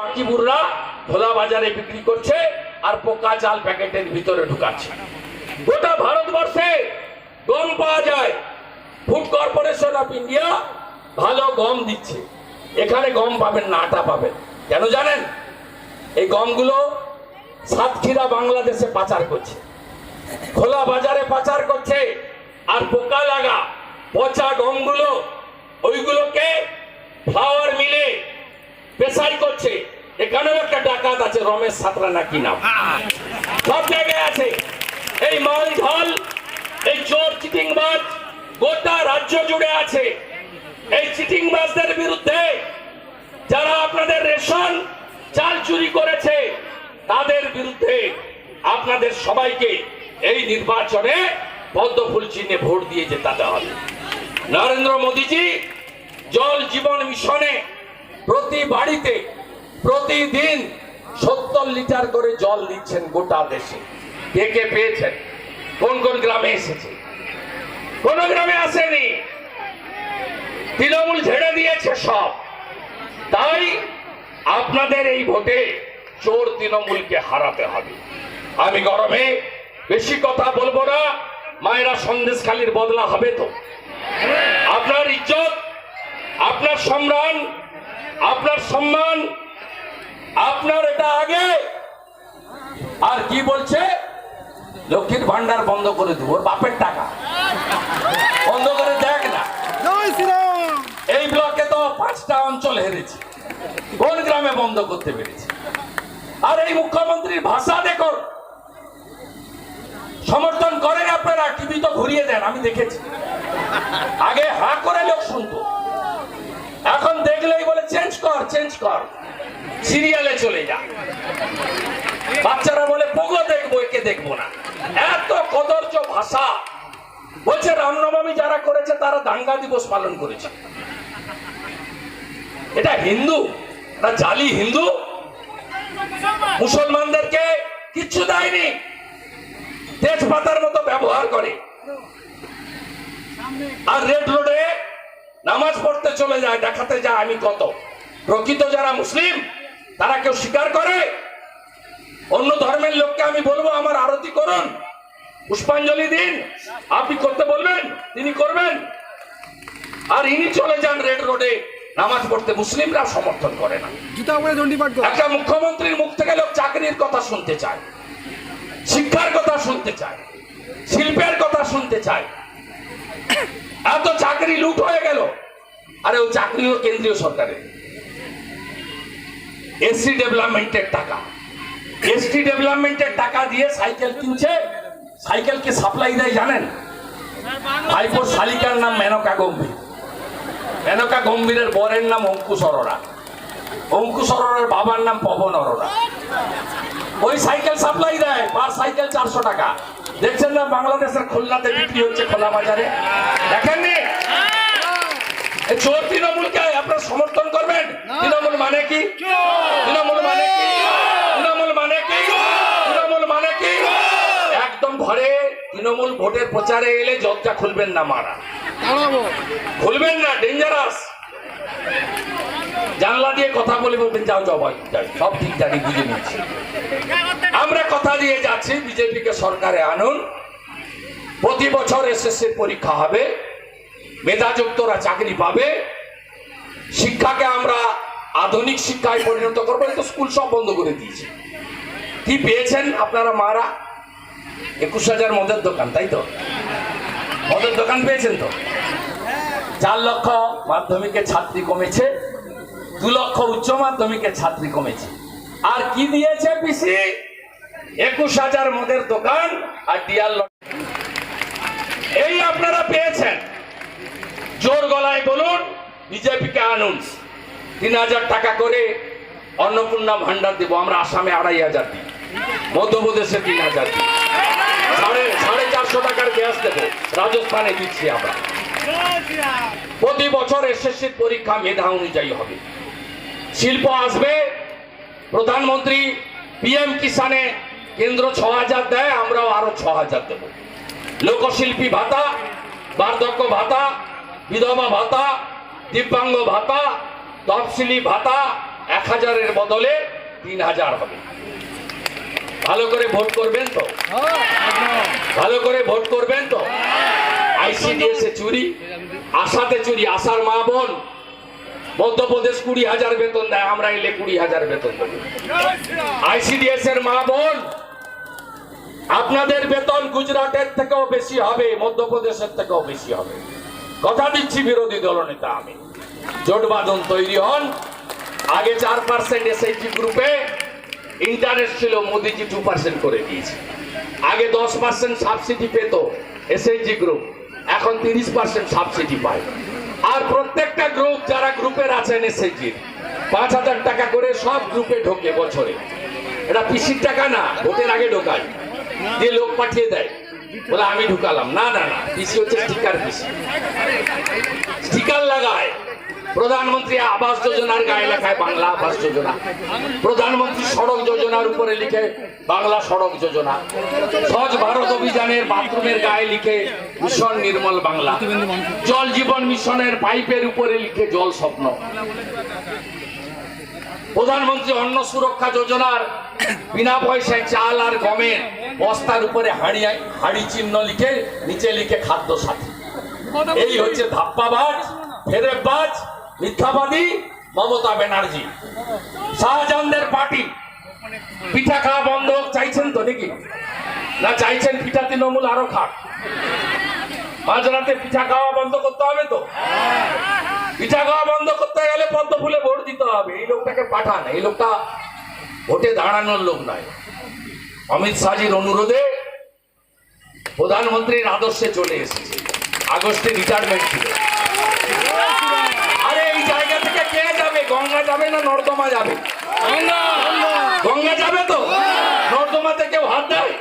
বাকিবুররা খোলা বাজারে বিক্রি করছে আর পোকা চাল প্যাকেটের ভিতরে ঢুকাচ্ছে। গোটা ভারতবর্ষে গম পাওয়া যায়। ফুড কর্পোরেশন অফ ইন্ডিয়া ভালো গম দিচ্ছে। এখানে গম পাবেন না, আটা পাবেন। কেন জানেন? এই গমগুলো সাতক্ষীরা, বাংলাদেশে পাচার করছে। খোলা বাজারে পাচার করছে। আর পোকা লাগা, পচা গমগুলো, ওইগুলোকে ফ্লাওয়ার মিলে পেশাই করছে। এখানেও একটা ডাকাত আছে, রমেশ সাঁতরা নাকি নাম? সব জায়গায় আছে। এই মাল ঢাল, এই চোর চিটিংবাজ, গোটা রাজ্য জুড়ে আছে। এই চিটিংবাজদের বিরুদ্ধে যারা আপনাদের রেশন, চাল চুরি করেছে, তাদের বিরুদ্ধে আপনাদের সবাইকে এই নির্বাচনে পদ্ম ফুল চিহ্নে ভোট দিয়ে জেতাতে হবে। নরেন্দ্র মোদীজি, জল জীবন মিশনে প্রতি বাড়িতে প্রতিদিন সত্তর লিটার করে জল দিচ্ছেন গোটা দেশে। কে কে পেয়েছেন? কোন কোন গ্রামে এসেছে? কোন গ্রামে আসেনি? তৃণমূল ঝেড়ে দিয়েছে সব। তাই আপনাদের এই ভোটে চোর তৃণমূলকে হারাতে হবে। আমি গরমে বেশি কথা বলব না, মায়েরা সন্দেশখালির বদলা হবে তো। আপনার ইজ্জত, আপনার সম্মান আপনার সম্মান আপনার এটা আগে। আর কি বলছে? লক্ষ্মীর ভান্ডার বন্ধ করে দেবো ওর বাপের টাকা। বন্ধ করে দেখ না। এই ব্লকে তো পাঁচটা অঞ্চল হেরেছে। কোন গ্রামে বন্ধ করতে পেরেছে? আর এই মুখ্যমন্ত্রীর ভাষা দেখুন। সমর্থন করেন আপনারা টিভি তো ঘুরিয়ে দেন আমি দেখেছি। আগে হা করে লোক শুনতো। চেঞ্জ কর। সিরিয়ালে চলে যা। বাচ্চারা বলে, পোগো দেখব, একে দেখব না। এত কদর্য ভাষা। বলছে, রামনবমী যারা করেছে, তারা দাঙ্গা দিবস পালন করেছে। এটা হিন্দু? এটা জালি হিন্দু? মুসলমানদেরকে কিচ্ছু দেয়নি। তেজপাতার মতো ব্যবহার করে। আর রেড রোডে নামাজ পড়তে চলে যায়, দেখাতে যায় আমি কত। প্রকৃত যারা মুসলিম তারা কেউ স্বীকার করে? অন্য ধর্মের লোককে আমি বলব আমার আরতি করুন। পুষ্পাঞ্জলি দিন। আপনি করতে বলবেন তিনি করবেন। আর ইনি চলে যান রেড রোডে নামাজ পড়তে। মুসলিমরা সমর্থন করে না। একটা মুখ্যমন্ত্রীর মুখ থেকে লোক চাকরির কথা শুনতে চায় শিক্ষার কথা শুনতে চায় শিল্পের কথা শুনতে চায়। এত চাকরি লুট হয়ে গেল। আরে ও চাকরিও কেন্দ্রীয় সরকারের। এসসি ডেভেলপমেন্টের টাকা। এসটি ডেভেলপমেন্টের টাকা দিয়ে সাইকেল কিনছে। সাইকেলকে সাপ্লাই দেয় জানেন? ভাইপোর শালিকার নাম মেনকা গম্ভীর। মেনকা গম্ভীরের বরের নাম অঙ্কুশ অরোরা। অঙ্কুশ অরোরার বাবার নাম পবন অরোরা। ওই সাইকেল সাপ্লাই দেয় পার সাইকেল চারশো টাকা। দেখছেন না বাংলাদেশের খুলনাতে বিক্রি হচ্ছে খোলা বাজারে? দেখেননি? চোর তৃণমূলকে করবেন? তৃণমূল মানে কি? তৃণমূল মানে কি? তৃণমূল মানে কি? তৃণমূল মানে কি? একদম ঘরে তৃণমূল ভোটের প্রচারে এলে জবটা খুলবেন না মারা। খুলবেন না ডেঞ্জারাস জানলা দিয়ে কথা বলে বলবেন যাও যাও, সব ঠিক জানি বুঝে নিচ্ছি। আমরা কথা দিয়ে যাচ্ছি বিজেপিকে সরকারে আনুন। প্রতি বছর এসএসসি পরীক্ষা হবে। মেধাযুক্তরা চাকরি পাবে। শিক্ষাকে আমরা আধুনিক শিক্ষায় পরিণত করব তো স্কুল সব বন্ধ করে দিয়েছে। কি পেয়েছেন আপনারা মারা? একুশ হাজার মদের দোকান, তাই তো? মদের দোকান পেয়েছেন তো? চার লক্ষ মাধ্যমিকের ছাত্রী কমেছে, দু লক্ষ উচ্চ মাধ্যমিকের ছাত্রী কমেছে। আর কি দিয়েছে পিসি? একুশ হাজার মদের দোকান আর ডিয়ার এই আপনারা পেয়েছেন। জোর গলায় বলুন বিজেপিকে আনুন। তিন হাজার টাকা করে অন্নপূর্ণা ভান্ডার দেবো, আমরা আসামে আড়াই হাজার দিই। মধ্যপ্রদেশে তিন হাজার দিই। সাড়ে সাড়ে চারশো টাকার গ্যাস দেবো, রাজস্থানে দিচ্ছি আমরা। প্রতি বছর এসএসসির পরীক্ষা মেধা অনুযায়ী হবে। শিল্প আসবে, প্রধানমন্ত্রী পিএম কিষানে কেন্দ্র ছ হাজার দেয়, আমরাও আরও ছ হাজার দেবো। লোকশিল্পী ভাতা, বার্ধক্য ভাতা, বিধবা ভাতা দিব্যাঙ্গ ভাতা, তফসিলি ভাতা এক হাজারের বদলে তিন হাজার হবে। ভালো করে ভোট করবেন তো? ভালো করে ভোট করবেন তো? আইসিডিএস চুরি, আশাতে চুরি, আশার মা বোন। মধ্যপ্রদেশ কুড়ি হাজার বেতন দেয়, আমরা এলে কুড়ি হাজার বেতন দেবো। আইসিডিএস এর মা বোন, আপনাদের বেতন গুজরাটের থেকেও বেশি হবে, মধ্যপ্রদেশের থেকেও বেশি হবে। কথা দিচ্ছি বিরোধী দলনেতা আমি। জোট বাঁধন তৈরি হন। আগে চার পার্সেন্ট এসএইচজি গ্রুপে ইন্টারেস্ট ছিল, মোদিজি টু পার্সেন্ট করে দিয়েছে। আগে দশ পার্সেন্ট সাবসিডি পেত এসএইচজি গ্রুপ এখন তিরিশ পার্সেন্ট সাবসিডি পায়। আর প্রত্যেকটা গ্রুপ যারা গ্রুপের আছেন এসএইচজির পাঁচ হাজার টাকা করে সব গ্রুপে ঢোকে বছরে। এটা পিসির টাকা না, ভোটের আগে ঢোকায়। দিয়ে লোক পাঠিয়ে দেয়। বলে, আমি ঢুকালাম। না না না পিসি হচ্ছে স্টিকার পিসি স্টিকার লাগায়। প্রধানমন্ত্রী আবাস যোজনার গায়ে লেখায় বাংলা আবাস যোজনা। প্রধানমন্ত্রী সড়ক যোজনার উপরে লিখে বাংলা সড়ক যোজনা। স্বচ্ছ ভারত অভিযানের বাথরুমের গায়ে লিখে মিশন নির্মল বাংলা। জল জীবন মিশনের পাইপের উপরে লিখে জল স্বপ্ন। প্রধানমন্ত্রী অন্ন সুরক্ষা যোজনার বিনা পয়সায় চাল আর গমের বস্তার উপরে হাড়ি হাড়ি চিহ্ন লিখে নিচে লিখে খাদ্য সাথী এই হচ্ছে ধাপ্পাবাজ ফেরেবাজ মিথ্যাবাদী মমতা ব্যানার্জি। শাহজাহানদের পার্টি। পিঠা খাওয়া বন্ধ চাইছেন তো নাকি? না চাইছেন পিঠা তৃণমূল আরও খাক। মাঝরাতে পিঠা খাওয়া বন্ধ করতে হবে তো? পিঠা খাওয়া বন্ধ করতে গেলে পদ্ম ফুলে ভোট দিতে হবে। এই লোকটাকে পাঠান। এই লোকটা ভোটে দাঁড়ানোর লোক নয়। অমিত শাহজির অনুরোধে প্রধানমন্ত্রীর আদর্শে চলে এসেছে। আগস্টে রিটায়ারমেন্ট ছিল। আরে এই জায়গা থেকে কে যাবে? গঙ্গা যাবে না নর্দমা যাবে? গঙ্গা যাবে তো? নর্দমাতে কেউ হাত দেয়?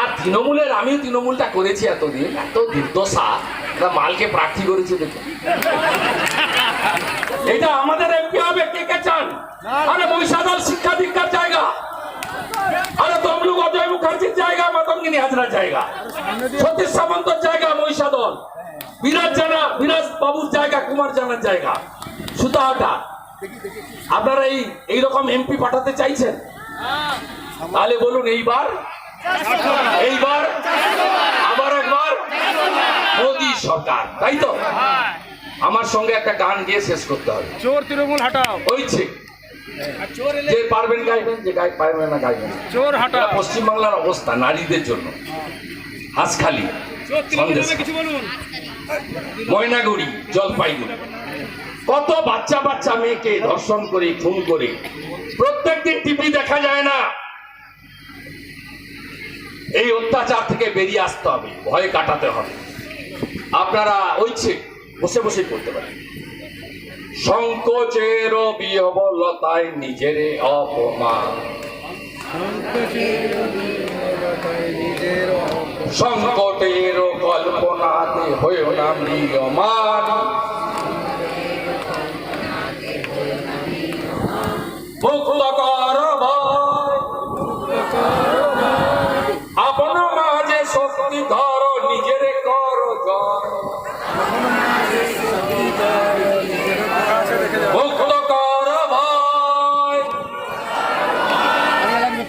আর তৃণমূলের, আমিও তৃণমূলটা করেছি এতদিন, এত দুর্দশা। মালকে প্রার্থী করেছে দেখে। এটা আমাদের এমপি হবে, কে কে চান? আরে বৈশাদল শিক্ষা দীক্ষার জায়গা। আরে তমলুক অজয় মুখার্জির জায়গা, মাতঙ্গিনী হাজরার জায়গা। সতীশ সামন্তর জায়গা, মহিষাদল। বিরাজ জানা, বিরাজ বাবুর জায়গা, কুমার জানার জায়গা। সুতাহাটা। আপনারা এই, এইরকম এমপি পাঠাতে চাইছেন? তাহলে বলুন এইবার এইবার আবার একবার মোদী সরকার তাই তো? আমার সঙ্গে একটা গান গিয়ে শেষ করতে হবে। চোর তৃণমূল হাটাও। হয়েছে যে পারবেন গাইবেন যে গাই পারবেন না গাইবেন চোর হাটাও। পশ্চিমবাংলার অবস্থা নারীদের জন্য। হাঁসখালি সন্দেশ। কিছু বলুন। ময়নাগুড়ি জলপাইগুড়ি। কত বাচ্চা বাচ্চা মেয়েকে ধর্ষণ করে খুন করে। প্রত্যেকদিন টিভি দেখা যায় না। এই অত্যাচার থেকে বেরিয়ে আসতে হবে, ভয় কাটাতে হবে। আপনারা ওইছে বসে বসে করতে পারেন। সংকোচের বিহবলতায় নিজের অপমান। সংকটের কল্পনাতে হয়েও না মৃয়মান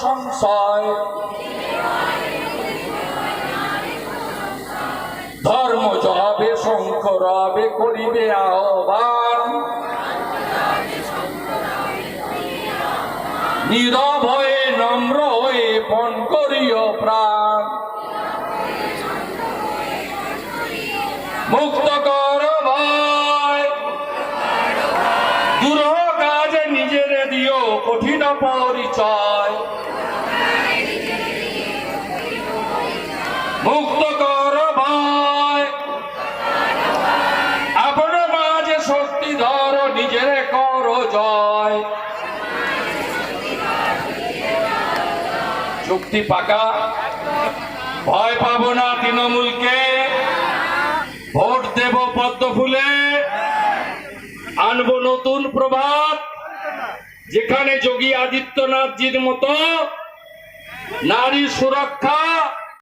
সংশয়। ধর্ম যাবে শঙ্খ রবে করিবে আহ্বান। নীরব হয়ে, নম্র হয়ে পণ করিও প্রাণ। মুক্ত কর ভয় দূর দিও কঠিন পরিচয়। মুক্ত কর ভয় আপন মাঝে শক্তি ধর, নিজের কর জয়। চুক্তি পাকা। ভয় পাব না তৃণমূলকে। ভোট দেব পদ্ম ফুলে। আনব নতুন প্রভাত। যেখানে যোগী আদিত্যনাথজির মতো নারী সুরক্ষা